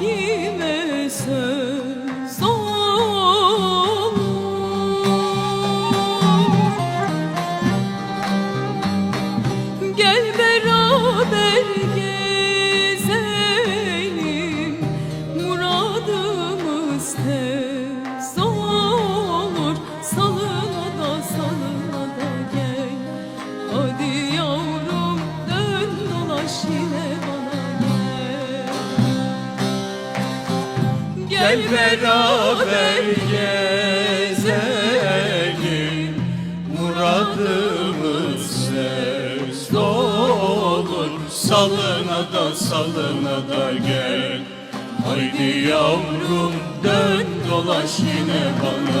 yine söz olur. Gel beraber gezelim muradımız Gel beraber gezelim Muradımız söz olur Salına da salına da gel. Haydi yavrum dön dolaş yine bana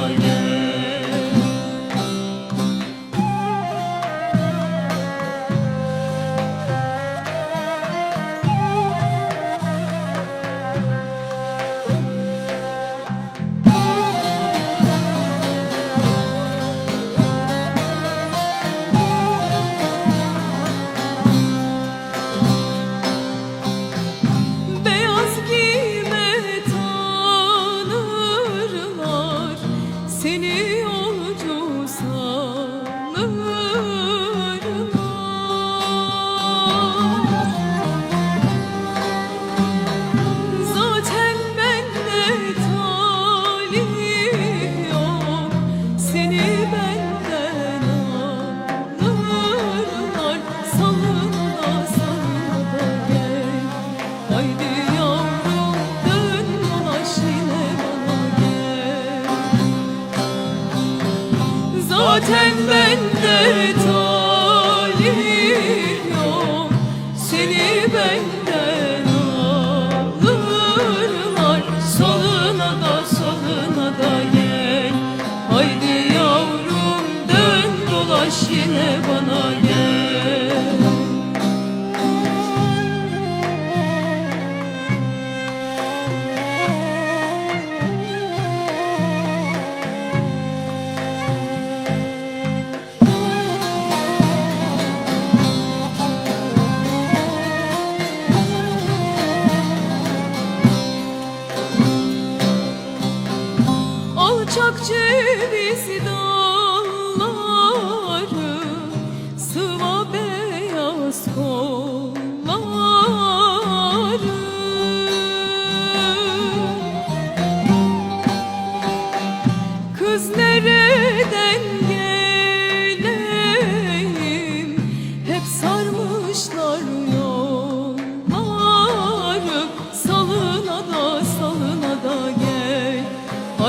Zaten bende talih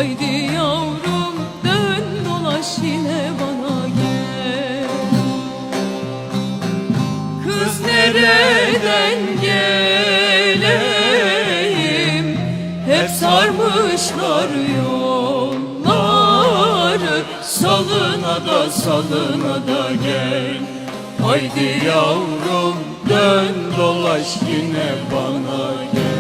Haydi yavrum dön dolaş yine bana gel. Kız nereden geleyim? Hep sarmışlar yolları. Salına da salına da gel. Haydi yavrum dön dolaş yine bana gel